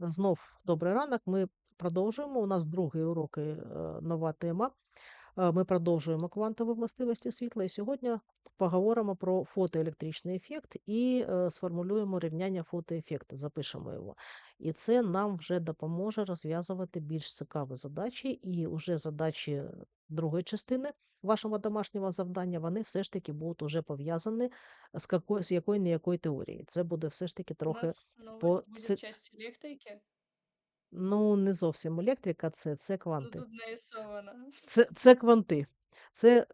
Знов добрий ранок. Ми продовжуємо. У нас другий урок е, нова тема. Е, Ми продовжуємо квантові властивості світла. І сьогодні поговоримо про фотоелектричний ефект і е, сформулюємо рівняння фотоефекту. Запишемо його. І це нам вже допоможе розв'язувати більш цікаві задачі. І вже задачі другої частини вашого домашнього завдання, вони все ж таки будуть уже пов'язані з, какой, з якої не якої теорії. Це буде все ж таки У трохи нас новий по буде ци- часть електрики. Ну, не зовсім електрика, це, це Ну кванти. тут нарисовано. Це, це кванти. Це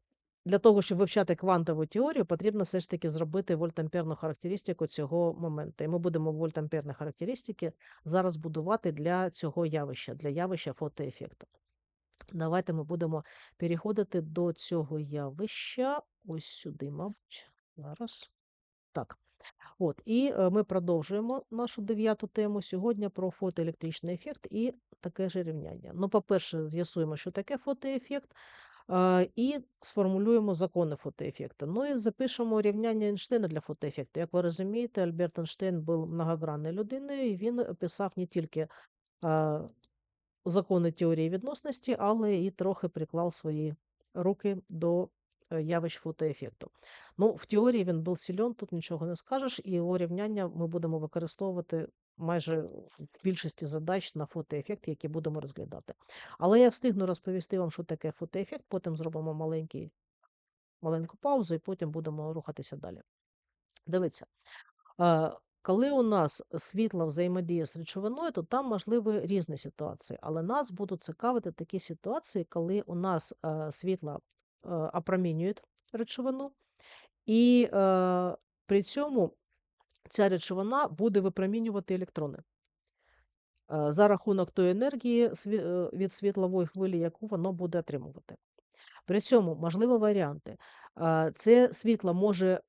для того, щоб вивчати квантову теорію, потрібно все ж таки зробити вольтамперну характеристику цього моменту. І ми будемо вольтамперні характеристики зараз будувати для цього явища, для явища фотоефекту. Давайте ми будемо переходити до цього явища. Ось сюди, мабуть. Зараз. Так. От, і е, ми продовжуємо нашу дев'яту тему сьогодні про фотоелектричний ефект і таке ж рівняння. Ну, по-перше, з'ясуємо, що таке фотоефект, е, і сформулюємо закони фотоефекту. Ну і запишемо рівняння Ейнштейна для фотоефекту. Як ви розумієте, Альберт Ейнштейн був многогранною людиною, і він писав не тільки е, закони теорії відносності, але і трохи приклав свої руки до е, явищ фотоефекту. Ну, в теорії він був силен, тут нічого не скажеш, і його рівняння ми будемо використовувати майже в більшості задач на фотоефект, які будемо розглядати. Але я встигну розповісти вам, що таке фотоефект, потім зробимо маленький, маленьку паузу і потім будемо рухатися далі. Дивіться. Коли у нас світло взаємодіє з речовиною, то там можливі різні ситуації. Але нас будуть цікавити такі ситуації, коли у нас е, світло е, опромінює речовину, і е, при цьому ця речовина буде випромінювати електрони за рахунок тої енергії від світлової хвилі, яку воно буде отримувати. При цьому можливі варіанти. Це світло може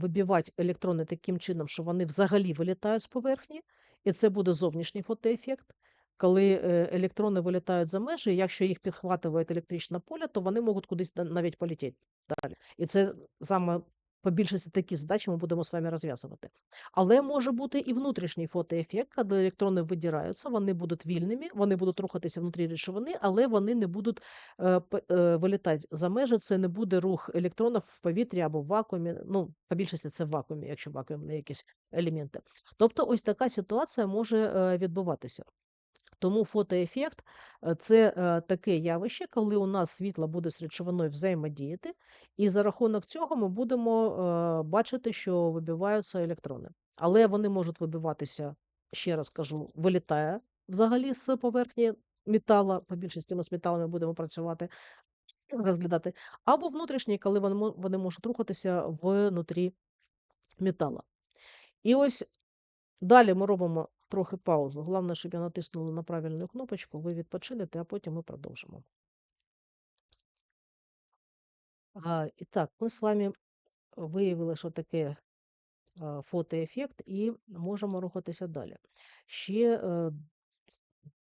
вибивати електрони таким чином, що вони взагалі вилітають з поверхні, і це буде зовнішній фотоефект. Коли е, електрони вилітають за межі, якщо їх підхватує електричне поле, то вони можуть кудись навіть полетіти далі. І це саме по більшості такі задачі ми будемо з вами розв'язувати. Але може бути і внутрішній фотоефект, коли електрони видираються, вони будуть вільними, вони будуть рухатися внутрі речовини, але вони не будуть е, е, вилітати за межі. Це не буде рух електронів в повітрі або в вакуумі. Ну, по більшості це в вакуумі, якщо вакуумні якісь елементи. Тобто, ось така ситуація може е, відбуватися. Тому фотоефект е, це е, таке явище, коли у нас світло буде з речовиною взаємодіяти, і за рахунок цього ми будемо е, бачити, що вибиваються електрони. Але вони можуть вибиватися, ще раз кажу, вилітає взагалі з поверхні металу, по більшості ми з металами будемо працювати, розглядати, або внутрішні, коли вони можуть рухатися внутрі метала. І ось Далі ми робимо трохи паузу. Головне, щоб я натиснула на правильну кнопочку, ви відпочинете, а потім ми продовжимо. А, і так, ми з вами виявили, що таке фотоефект, і можемо рухатися далі. Ще е,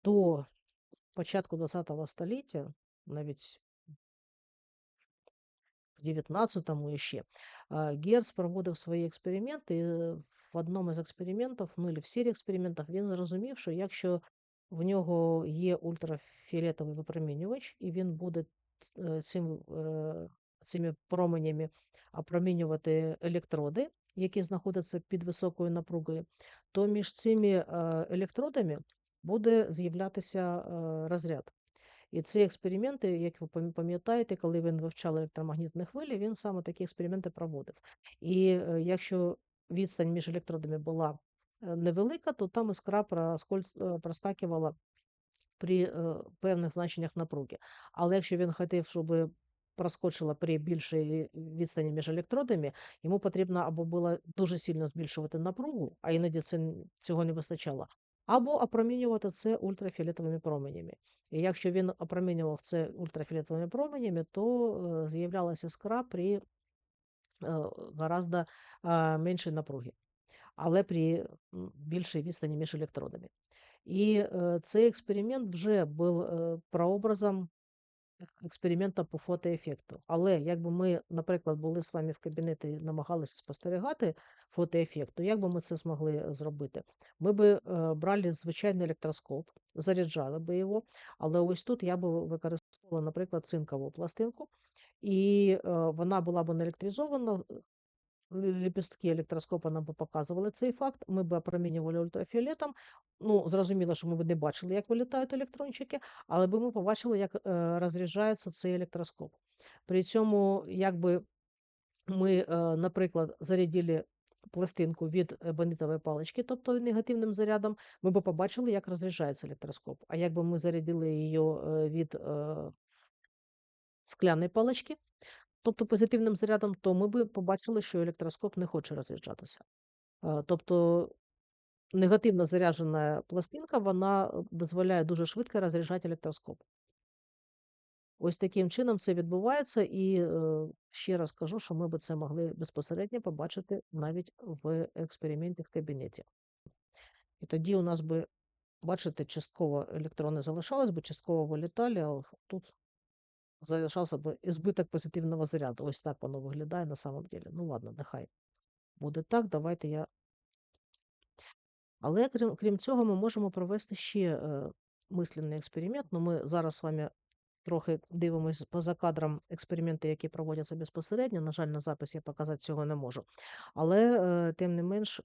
до початку ХХ століття, навіть в 19-му ще, а, Герц проводив свої експерименти. В одному з експериментів, ну і в серії експериментів, він зрозумів, що якщо в нього є ультрафіолетовий випромінювач, і він буде цим, цими променями опромінювати електроди, які знаходяться під високою напругою, то між цими електродами буде з'являтися розряд. І ці експерименти, як ви пам'ятаєте, коли він вивчав електромагнітні хвилі, він саме такі експерименти проводив. І якщо відстань між електродами була е, невелика, то там іскра е, проскакувала при е, певних значеннях напруги. Але якщо він хотів, щоб проскочила при більшій відстані між електродами, йому потрібно або було дуже сильно збільшувати напругу, а іноді цього не вистачало, або опромінювати це ультрафіолетовими променями. І якщо він опромінював це ультрафіолетовими променями, то з'являлася іскра при гораздо е, меншій напругі, але при більшій відстані між електродами. І е, цей експеримент вже був е, прообразом експеримента по фотоефекту. Але якби ми, наприклад, були з вами в кабінеті і намагалися спостерігати фотоефект, то як би ми це змогли зробити? Ми би е, брали звичайний електроскоп, заряджали би його, але ось тут я би використовувала, наприклад, цинкову пластинку, і е, вона була б не електризована, лепестки електроскопа нам би показували цей факт. Ми б опромінювали ультрафіолетом. Ну, зрозуміло, що ми б не бачили, як вилітають електрончики, але би ми побачили, як е, розряджається цей електроскоп. При цьому, якби ми, е, наприклад, зарядили пластинку від ебонитової палички, тобто негативним зарядом, ми б побачили, як розряджається електроскоп. А якби ми зарядили її е, від е, скляної палички, тобто позитивним зарядом, то ми би побачили, що електроскоп не хоче розряджатися. Е, Тобто негативно заряджена пластинка, вона дозволяє дуже швидко розряджати електроскоп. Ось таким чином це відбувається, і е, ще раз кажу, що ми би це могли безпосередньо побачити навіть в експерименті в кабінеті. І тоді у нас би, бачите, частково електрони залишались би, частково вилітали, а тут залишався би ізбиток позитивного заряду. Ось так воно виглядає на самом деле. Ну ладно, нехай буде так. Давайте я. Але крім, крім цього, ми можемо провести ще е, мисленний експеримент. Ну, ми зараз з вами трохи дивимося поза кадром експерименти, які проводяться безпосередньо. На жаль, на запис я показати цього не можу. Але, е, тим не менш,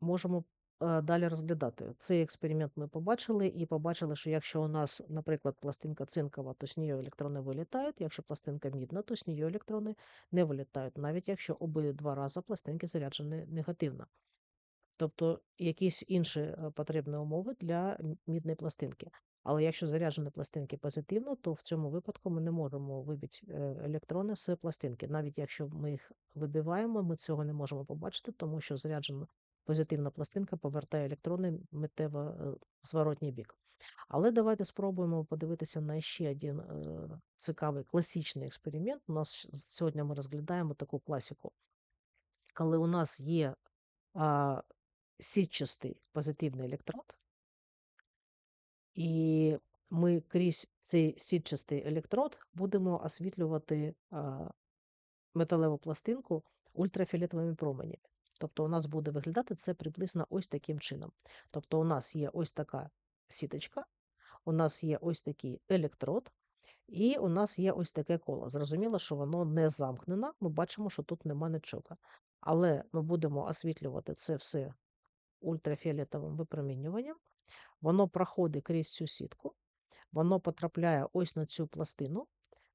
можемо е, далі розглядати. Цей експеримент ми побачили і побачили, що якщо у нас, наприклад, пластинка цинкова, то з неї електрони вилітають. Якщо пластинка мідна, то з неї електрони не вилітають, навіть якщо обидва рази пластинки заряджені негативно. Тобто якісь інші е, потрібні умови для мідної пластинки. Але якщо заряджені пластинки позитивно, то в цьому випадку ми не можемо вибити е, електрони з пластинки. Навіть якщо ми їх вибиваємо, ми цього не можемо побачити, тому що заряджена позитивна пластинка повертає електрони миттєво е, в зворотній бік. Але давайте спробуємо подивитися на ще один цікавий класичний експеримент. У нас сьогодні ми розглядаємо таку класику, коли у нас є сітчастий позитивний електрод, і ми крізь цей сітчастий електрод будемо освітлювати металеву пластинку ультрафіолетовими променями. Тобто у нас буде виглядати це приблизно ось таким чином. Тобто у нас є ось така сіточка, у нас є ось такий електрод, і у нас є ось таке коло. Зрозуміло, що воно не замкнено. Ми бачимо, що тут нема нічого. Але ми будемо освітлювати це все ультрафіолетовим випромінюванням. Воно проходить крізь цю сітку, воно потрапляє ось на цю пластину,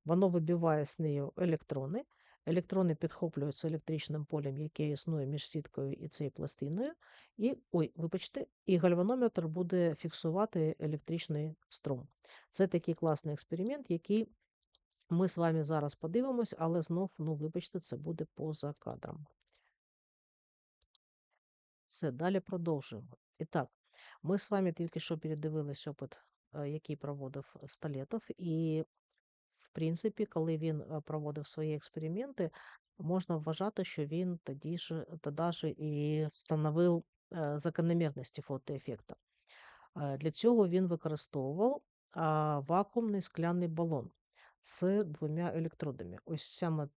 воно вибиває з нею електрони. Електрони підхоплюються електричним полем, яке існує між сіткою і цією пластиною. І, ой, вибачте, і гальванометр буде фіксувати електричний струм. Це такий класний експеримент, який ми з вами зараз подивимось, але знов, ну, вибачте, це буде поза кадром. Все, далі продовжуємо. І так, ми з вами тільки що передивились опит, е, який проводив Столетов, і, в принципі, коли він е, проводив свої експерименти, можна вважати, що він тоді ж, тоді і встановив е, закономірності фотоефекту. Е, Для цього він використовував вакуумний скляний балон з двома електродами. Ось саме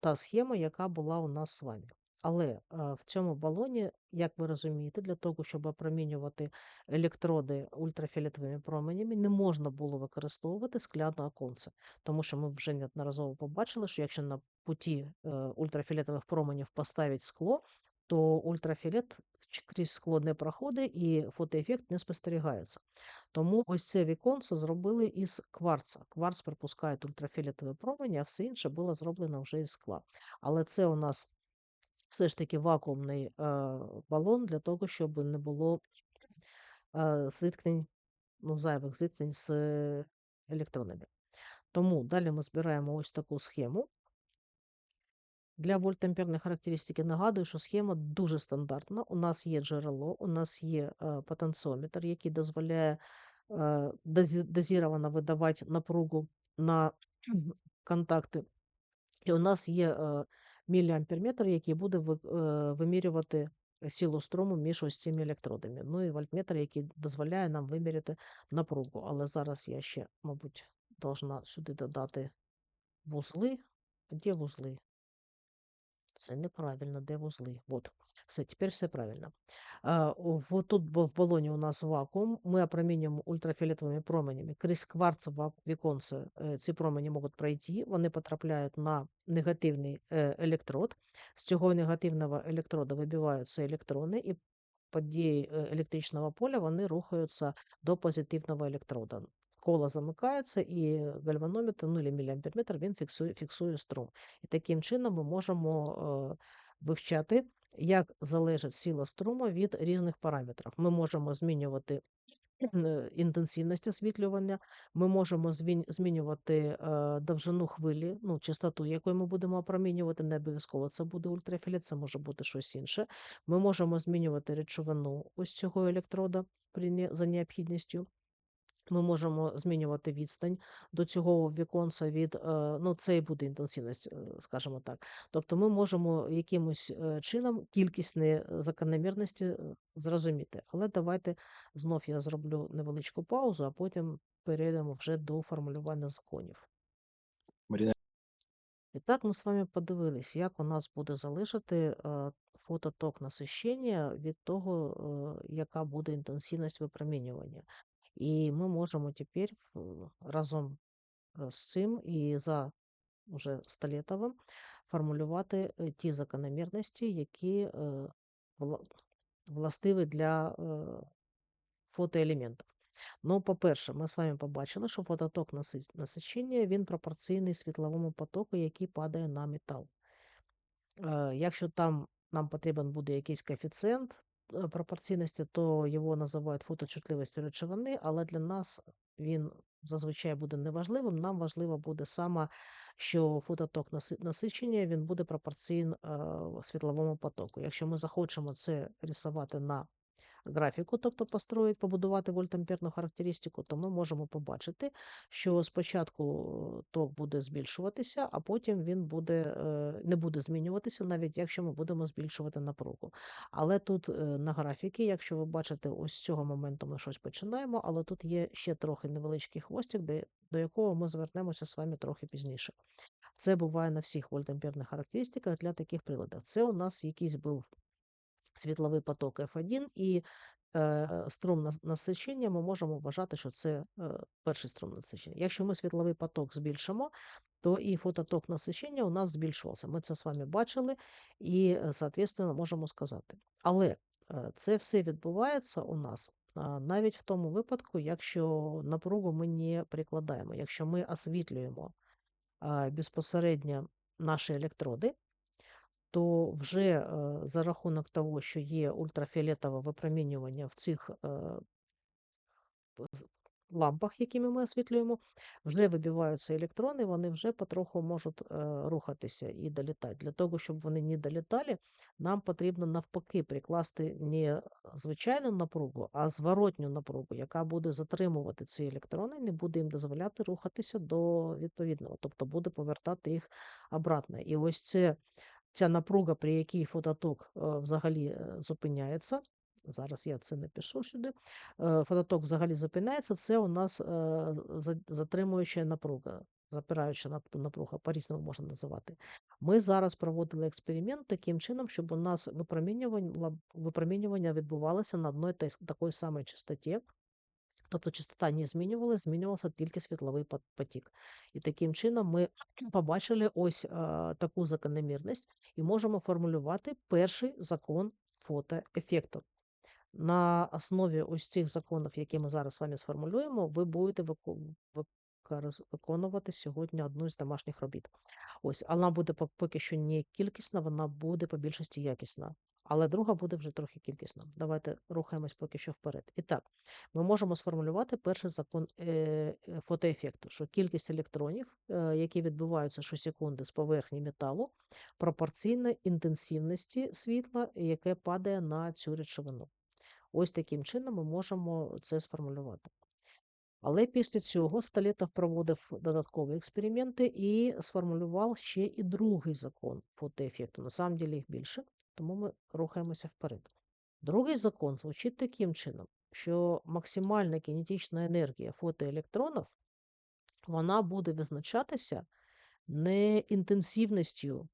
та схема, яка була у нас з вами. Але а, в цьому балоні, як ви розумієте, для того, щоб опромінювати електроди ультрафіолетовими променями, не можна було використовувати скляне оконце. Тому що ми вже неодноразово побачили, що якщо на путі е, ультрафіолетових променів поставити скло, то ультрафіолет крізь скло не проходить і фотоефект не спостерігається. Тому ось це віконце зробили із кварца. Кварц пропускає ультрафіолетові промені, а все інше було зроблено вже із скла. Але це у нас все ж таки вакуумний е, балон для того, щоб не було е, зіткнень, ну, зайвих зіткнень з електронами. Тому далі ми збираємо ось таку схему. Для вольтамперної характеристики нагадую, що схема дуже стандартна. У нас є джерело, у нас є е, потенціометр, який дозволяє е, дозі- дозіровано видавати напругу на контакти. І у нас є е, міліамперметр, який буде е, вимірювати силу струму між ось цими електродами. Ну і вольтметр, який дозволяє нам виміряти напругу. Але зараз я ще, мабуть, должна сюди додати вузли. Де вузли? Це неправильно, де вузли? От, все, тепер все правильно. А, вот тут в балоні у нас вакуум. Ми опромінюємо ультрафіолетовими променями. Крізь кварцеве віконце е, ці промені можуть пройти. Вони потрапляють на негативний е, електрод. З цього негативного електрода вибиваються електрони, і по дії е, електричного поля вони рухаються до позитивного електрода. Коло замикається, і гальванометр, ну, або міліамперметр, він фіксує, фіксує струм. І таким чином ми можемо е, вивчати, як залежить сила струму від різних параметрів. Ми можемо змінювати е, інтенсивність освітлювання, ми можемо змінювати е, довжину хвилі, ну, частоту, якою ми будемо опромінювати, не обов'язково це буде ультрафіолет, це може бути щось інше. Ми можемо змінювати речовину ось цього електрода за необхідністю. Ми можемо змінювати відстань до цього віконця від, е, ну, це і буде інтенсивність, е, скажімо так. Тобто ми можемо якимось е, чином кількісні закономірності зрозуміти. Але давайте знов я зроблю невеличку паузу, а потім перейдемо вже до формулювання законів. Маріна, І так ми з вами подивились, як у нас буде залежати е, фототок насищення від того, яка буде інтенсивність випромінювання. І ми можемо тепер разом з цим і за уже столетовим формулювати е, ті закономірності, які е, властиві для фотоелементів. Ну, по-перше, ми з вами побачили, що фототок насичення він пропорційний світловому потоку, який падає на метал. Якщо там нам потрібен буде якийсь коефіцієнт пропорційності, то його називають фоточутливістю речовини, але для нас він зазвичай буде неважливим. Нам важливо буде саме, що фототок наси- насичення він буде пропорційний е, світловому потоку. Якщо ми захочемо це рисувати на графіку, тобто построїть, побудувати вольтамперну характеристику, то ми можемо побачити, що спочатку е, ток буде збільшуватися, а потім він буде, е, не буде змінюватися, навіть якщо ми будемо збільшувати напругу. Але тут е, на графіки, якщо ви бачите, ось з цього моменту ми щось починаємо, але тут є ще трохи невеличкий хвостик, де, до якого ми звернемося з вами трохи пізніше. Це буває на всіх вольтамперних характеристиках для таких приладів. Це у нас якийсь був світловий поток F1 і струм насичення ми можемо вважати, що це перший струм насичення. Якщо ми світловий поток збільшимо, то і фототок насичення у нас збільшувався. Ми це з вами бачили і, е, соответственно, можемо сказати. Але це все відбувається у нас навіть в тому випадку, якщо напругу ми не прикладаємо, якщо ми освітлюємо безпосередньо наші електроди, то вже е, за рахунок того, що є ультрафіолетове випромінювання в цих е, лампах, якими ми освітлюємо, вже вибиваються електрони, вони вже потроху можуть е, рухатися і долітати. Для того, щоб вони не долітали, нам потрібно навпаки прикласти не звичайну напругу, а зворотню напругу, яка буде затримувати ці електрони, не буде їм дозволяти рухатися до відповідного, тобто буде повертати їх обратно. І ось це ця напруга, при якій фототок е, взагалі е, зупиняється. Зараз я це напишу сюди. Е, Фототок взагалі зупиняється. Це у нас затримуюча напруга, запираюча напруга, по-різному можна називати. Ми зараз проводили експеримент таким чином, щоб у нас випромінювання, відбувалося на одній такій самій частоті. Тобто частота не змінювалася, змінювався тільки світловий потік. І таким чином ми побачили ось таку закономірність і можемо формулювати перший закон фотоефекту. На основі ось цих законів, які ми зараз з вами сформулюємо, ви будете виконувати сьогодні одну з домашніх робіт. Ось, вона буде поки що не кількісна, вона буде по більшості якісна. Але друга буде вже трохи кількісна. Давайте рухаємось поки що вперед. І так, ми можемо сформулювати перший закон е, е, фотоефекту, що кількість електронів, е, які відбуваються щосекунди з поверхні металу, пропорційна інтенсивності світла, яке падає на цю речовину. Ось таким чином ми можемо це сформулювати. Але після цього Столетов проводив додаткові експерименти і сформулював ще і другий закон фотоефекту. На самом деле їх більше, тому ми рухаємося вперед. Другий закон звучить таким чином, що максимальна кінетична енергія фотоелектронів вона буде визначатися не інтенсивністю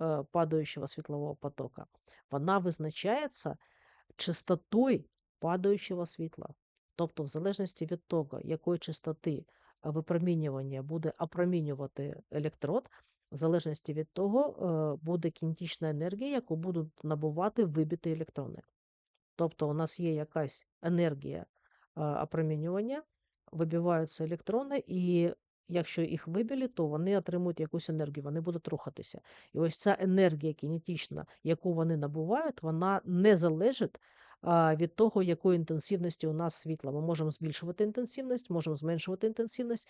е, падаючого світлового потока, вона визначається частотою падаючого світла. Тобто, в залежності від того, якої частоти е, випромінювання буде опромінювати електрод, в залежності від того, е, буде кінетична енергія, яку будуть набувати вибиті електрони. Тобто, у нас є якась енергія е, опромінювання, вибиваються електрони, і якщо їх вибили, то вони отримують якусь енергію, вони будуть рухатися. І ось ця енергія кінетична, яку вони набувають, вона не залежить від того, якої інтенсивності у нас світла. Ми можемо збільшувати інтенсивність, можемо зменшувати інтенсивність,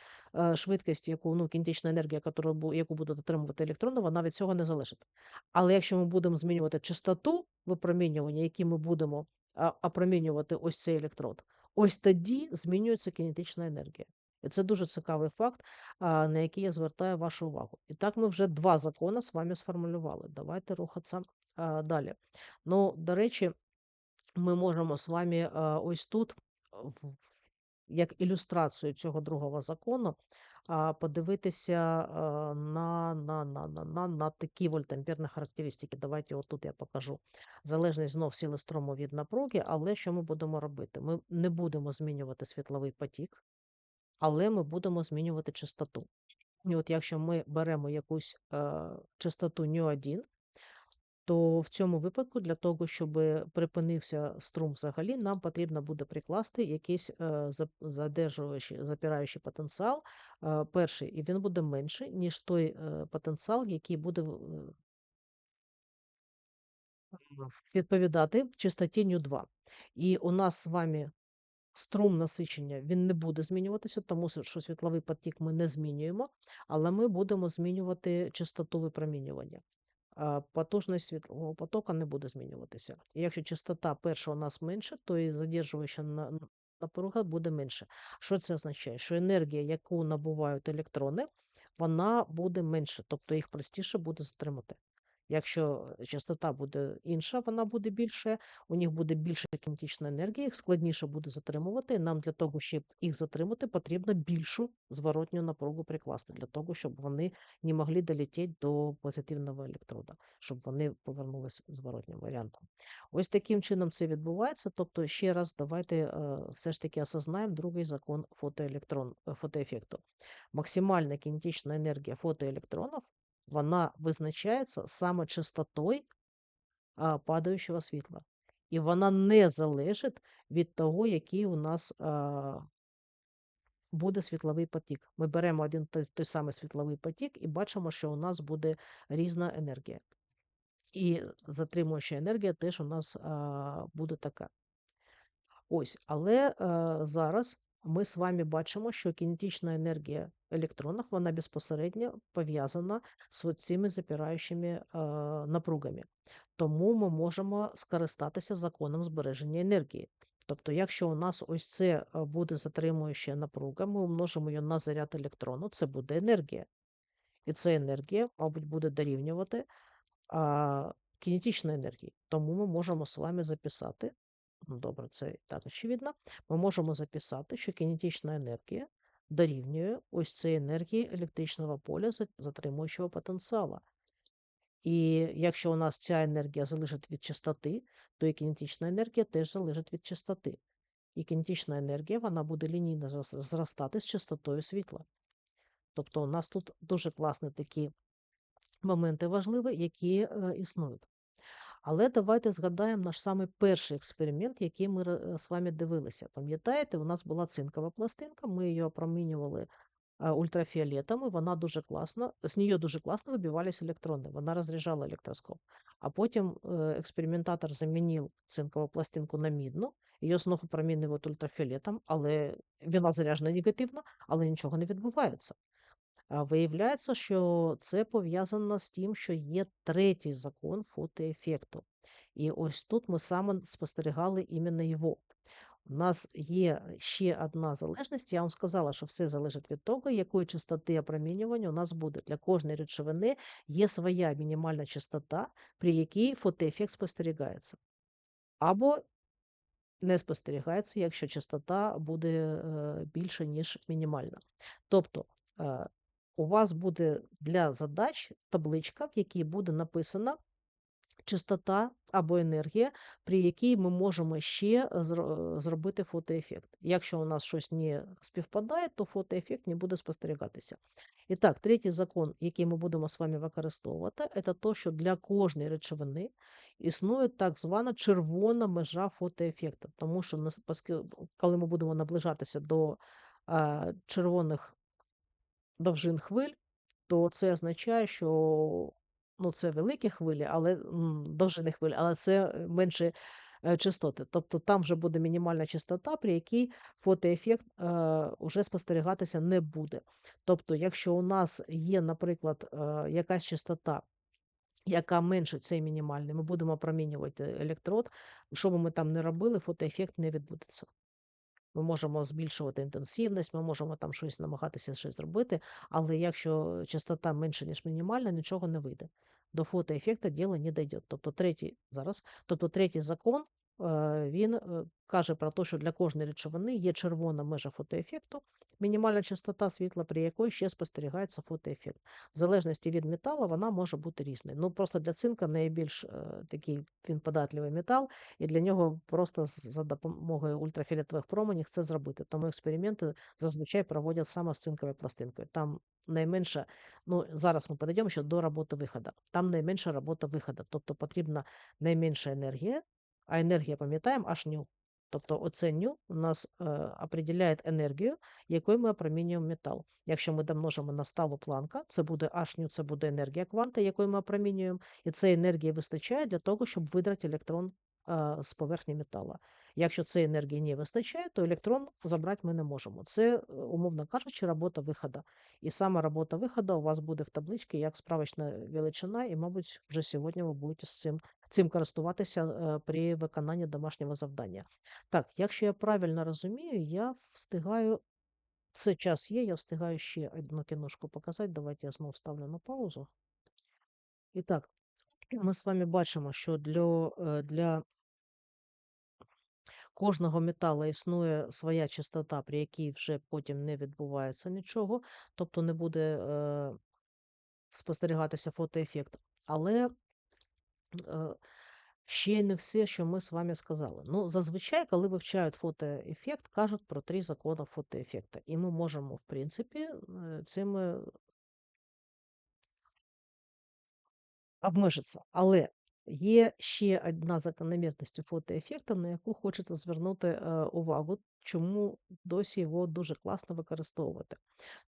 швидкість, яку ну, кінетична енергія, яку, бу- яку будуть отримувати електрони, вона від цього не залежить. Але якщо ми будемо змінювати частоту випромінювання, які ми будемо опромінювати ось цей електрод, ось тоді змінюється кінетична енергія. І це дуже цікавий факт, на який я звертаю вашу увагу. І так ми вже два закони з вами сформулювали. Давайте рухатися далі. Ну, до речі, ми можемо з вами ось тут, як ілюстрацію цього другого закону, подивитися на, на, на, на, на, на такі вольтамперні характеристики. Давайте отут я покажу. Залежність знов сили струму від напруги, але що ми будемо робити? Ми не будемо змінювати світловий потік, але ми будемо змінювати частоту. І от якщо ми беремо якусь е, частоту ню1, то в цьому випадку для того, щоб припинився струм взагалі, нам потрібно буде прикласти якийсь е, зап- задержуючий, запираючий потенціал, е, перший, і він буде менший, ніж той е, потенціал, який буде відповідати частоті ню2. І у нас з вами струм насичення він не буде змінюватися, тому що що світловий потік ми не змінюємо, але ми будемо змінювати частоту випромінювання. Потужність світлового потока не буде змінюватися. І якщо частота перша у нас менша, то і задержувача на- напруга буде менше. Що це означає? Що енергія, яку набувають електрони, вона буде менше, тобто їх простіше буде затримати. Якщо частота буде інша, вона буде більше, у них буде більше кінетичної енергії, їх складніше буде затримувати. Нам для того, щоб їх затримати, потрібно більшу зворотню напругу прикласти, для того, щоб вони не могли долетіти до позитивного електрода, щоб вони повернулися зворотнім варіантом. Ось таким чином це відбувається. Тобто, ще раз давайте е, все ж таки осознаємо другий закон фотоелектрон, е, фотоефекту. Максимальна кінетична енергія фотоелектронів вона визначається саме частотою падаючого світла. І вона не залежить від того, який у нас а, буде світловий потік. Ми беремо один той, самий світловий потік і бачимо, що у нас буде різна енергія. І затримуюча енергія теж у нас а, буде така. Ось, але е, зараз ми з вами бачимо, що кінетична енергія електронів вона безпосередньо пов'язана з цими запираючими е, напругами. Тому ми можемо скористатися законом збереження енергії. Тобто, якщо у нас ось це буде затримуюча напруга, ми умножимо її на заряд електрону, це буде енергія. І ця енергія, мабуть, буде дорівнювати а, кінетичної енергії. Тому ми можемо з вами записати, ну, добре, це так очевидно, ми можемо записати, що кінетична енергія дорівнює ось цій енергії електричного поля затримуючого потенціалу. І якщо у нас ця енергія залежить від частоти, то і кінетична енергія теж залежить від частоти. І кінетична енергія вона буде лінійно зростати з частотою світла. Тобто у нас тут дуже класні такі моменти важливі, які е, існують. Але давайте згадаємо наш самий перший експеримент, який ми з вами дивилися. Пам'ятаєте, у нас була цинкова пластинка, ми її опромінювали е, ультрафіолетом, і вона дуже класно, з неї дуже класно вибивались електрони, вона розряджала електроскоп. А потім е, експериментатор замінив цинкову пластинку на мідну, її знову опромінювали ультрафіолетом, але вона заряджена негативно, але нічого не відбувається. Виявляється, що це пов'язано з тим, що є третій закон фотоефекту. І ось тут ми саме спостерігали іменно його. У нас є ще одна залежність. Я вам сказала, що все залежить від того, якої частоти опромінювання у нас буде. Для кожної речовини є своя мінімальна частота, при якій фотоефект спостерігається. Або не спостерігається, якщо частота буде е, більше, ніж мінімальна. Тобто е, у вас буде для задач табличка, в якій буде написана частота або енергія, при якій ми можемо ще зробити фотоефект. Якщо у нас щось не співпадає, то фотоефект не буде спостерігатися. І так, третій закон, який ми будемо з вами використовувати, це то, що для кожної речовини існує так звана червона межа фотоефекту. Тому що коли ми будемо наближатися до червоних довжин хвиль, то це означає, що ну, це великі хвилі, але довжини хвиль, але це е, менше е, частоти. Тобто там вже буде мінімальна частота, при якій фотоефект е, вже спостерігатися не буде. Тобто, якщо у нас є, наприклад, е, якась частота, яка менше цей мінімальний, ми будемо опромінювати електрод, що би ми там не робили, фотоефект не відбудеться. Ми можемо збільшувати інтенсивність, ми можемо там щось намагатися щось зробити, але якщо частота менше, ніж мінімальна, нічого не вийде. До фотоефекту діло не дійде. Тобто третій зараз, тобто третій закон він е, каже про те, що для кожної речовини є червона межа фотоефекту, мінімальна частота світла, при якої ще спостерігається фотоефект. В залежності від металу вона може бути різною. Ну просто для цинка найбільш е, такий він податливий метал, і для нього просто за допомогою ультрафіолетових променів це зробити. Тому експерименти зазвичай проводять саме з цинковою пластинкою. Там найменша, ну зараз ми підійдемо ще до роботи виходу. Там найменша робота виходу, тобто потрібна найменша енергія, а енергія, пам'ятаємо, аж ню. Тобто оце ню у нас е, определяє енергію, якою ми опромінюємо метал. Якщо ми домножимо на сталу планка, це буде H ню, це буде енергія кванта, якою ми опромінюємо, і цієї енергії вистачає для того, щоб видрати електрон а, з поверхні металу. Якщо цієї енергії не вистачає, то електрон забрати ми не можемо. Це, е, умовно кажучи, робота виходу. І саме робота виходу у вас буде в табличці як справочна величина, і, мабуть, вже сьогодні ви будете з цим, цим користуватися е, при виконанні домашнього завдання. Так, якщо я правильно розумію, я встигаю. Це час є, я встигаю ще одну кіношку показати. Давайте я знову ставлю на паузу. І так, ми з вами бачимо, що для, е, для кожного металу існує своя частота, при якій вже потім не відбувається нічого, тобто не буде е, спостерігатися фотоефект. Але е, ще не все, що ми з вами сказали. Ну, зазвичай, коли вивчають фотоефект, кажуть про три закони фотоефекту. І ми можемо, в принципі, цими обмежиться. Але є ще одна закономірність у фотоефекту, на яку хочете звернути е, увагу, чому досі його дуже класно використовувати.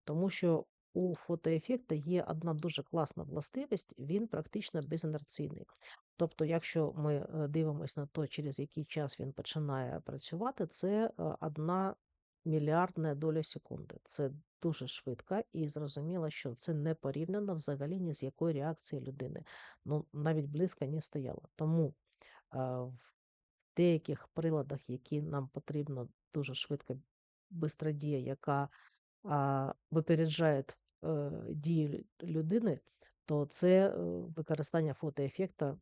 Тому що у фотоефекта є одна дуже класна властивість, він практично безінерційний. Тобто, якщо ми е, дивимося на те, через який час він починає працювати, це е, одна мільярдна доля секунди. Це дуже швидко, і зрозуміло, що це не порівняно взагалі ні з якою реакцією людини. Ну, навіть близько не стояло. Тому е, в деяких приладах, які нам потрібно дуже швидко, бистра дія, яка а, випереджає дії людини, то це е, використання фотоефекта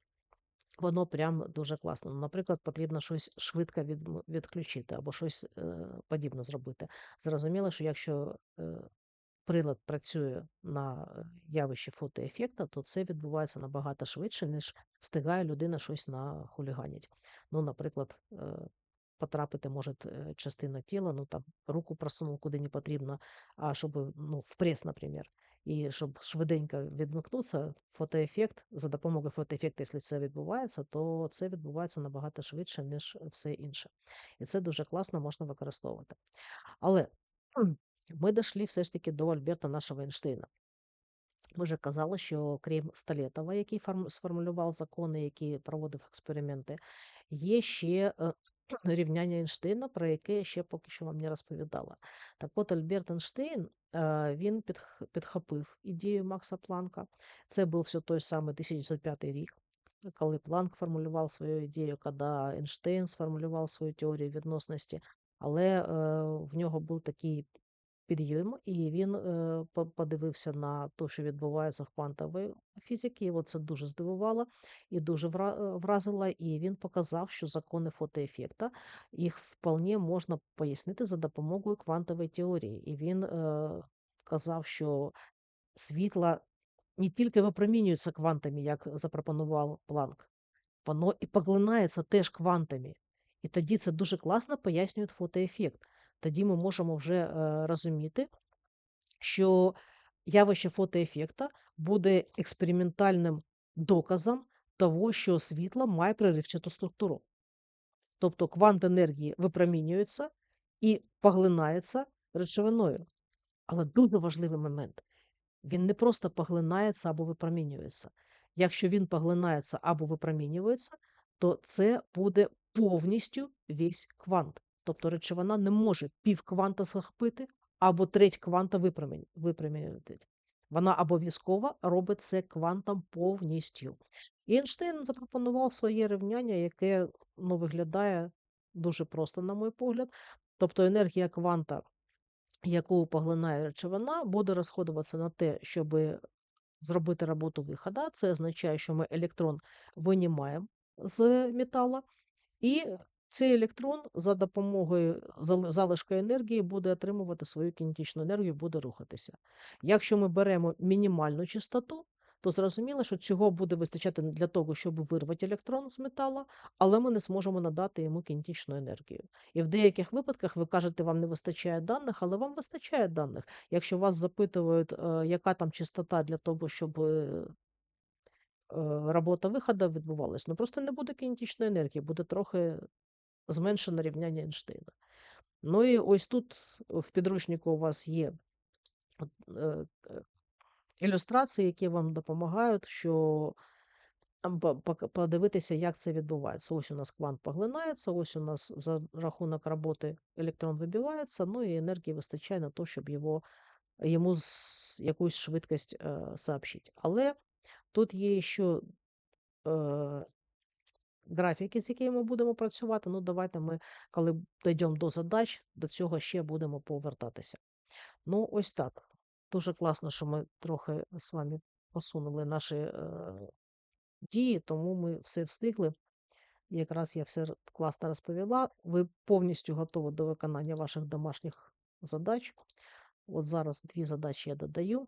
Воно прям дуже класно. Наприклад, потрібно щось швидко відм- відключити або щось е, подібне зробити. Зрозуміло, що якщо е, прилад працює на е, явищі фотоефекта, то це відбувається набагато швидше, ніж встигає людина щось нахуліганить. Ну, наприклад, е, потрапити може е, частина тіла, ну там руку просунув куди не потрібно, а щоб ну, в прес, наприклад. І щоб швиденько відмикнутися, фотоефект, за допомогою фотоефекту, якщо це відбувається, то це відбувається набагато швидше, ніж все інше. І це дуже класно можна використовувати. Але ми дійшли все ж таки до Альберта нашого Ейнштейна. Ми вже казали, що крім Столетова, який сформулював закони, які проводив експерименти, є ще е, рівняння Ейнштейна, про яке я ще поки що вам не розповідала. Так от Альберт Ейнштейн, він підхопив ідею Макса Планка. Це був все той самий 1905 рік, коли Планк формулював свою ідею, коли Ейнштейн сформулював свою теорію відносності. Але е, в нього був такий підйом, і він е, подивився на те, що відбувається в квантовій фізиці. Його це дуже здивувало і дуже е, вразило. І він показав, що закони фотоефекта їх вполне можна пояснити за допомогою квантової теорії. І він е, казав, що світло не тільки випромінюється квантами, як запропонував Планк, воно і поглинається теж квантами. І тоді це дуже класно пояснює фотоефект. Тоді ми можемо вже е, розуміти, що явище фотоефекта буде експериментальним доказом того, що світло має переривчату структуру. Тобто квант енергії випромінюється і поглинається речовиною. Але дуже важливий момент. Він не просто поглинається або випромінюється. Якщо він поглинається або випромінюється, то це буде повністю весь квант. Тобто речовина не може пів кванта захопити або треть кванта випромінювати. Вона обов'язково робить це квантом повністю. І Ейнштейн запропонував своє рівняння, яке ну, виглядає дуже просто, на мій погляд. Тобто енергія кванта, яку поглинає речовина, буде розходуватися на те, щоб зробити роботу виходу. Це означає, що ми електрон винімаємо з металу, і цей електрон за допомогою зали- залишка енергії буде отримувати свою кінетичну енергію, буде рухатися. Якщо ми беремо мінімальну частоту, то зрозуміло, що цього буде вистачати для того, щоб вирвати електрон з металу, але ми не зможемо надати йому кінетичну енергію. І в деяких випадках ви кажете, вам не вистачає даних, але вам вистачає даних. Якщо вас запитують, е, яка там частота для того, щоб е, е, робота виходу відбувалась, ну просто не буде кінетичної енергії, буде трохи зменшене рівняння Ейнштейна. Ну і ось тут в підручнику у вас є ілюстрації, які вам допомагають, що подивитися, як це відбувається. Ось у нас квант поглинається, ось у нас за рахунок роботи електрон вибивається, ну і енергії вистачає на те, щоб його, йому якусь швидкість е, сообщити. Але тут є ще е, графіки, з якими ми будемо працювати. Ну, давайте ми, коли дійдемо до задач, до цього ще будемо повертатися. Ну, ось так. Дуже класно, що ми трохи з вами посунули наші е, дії, тому ми все встигли. Якраз я все класно розповіла. Ви повністю готові до виконання ваших домашніх задач. От зараз дві задачі я додаю.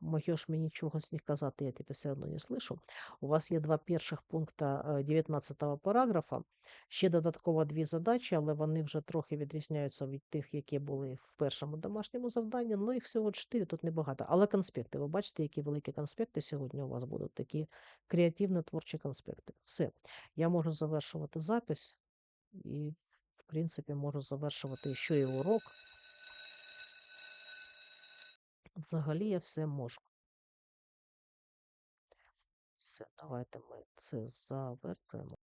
Можеш мені з них казати, я тебе все одно не слышу. У вас є два перших пункта е, 19 параграфа. Ще додатково дві задачі, але вони вже трохи відрізняються від тих, які були в першому домашньому завданні. Ну, їх всього чотири, тут небагато. Але конспекти, ви бачите, які великі конспекти сьогодні у вас будуть, такі креативні творчі конспекти. Все. Я можу завершувати запис і, в принципі, можу завершувати ще і урок. Взагалі я все можу. Все, давайте ми це завершуємо.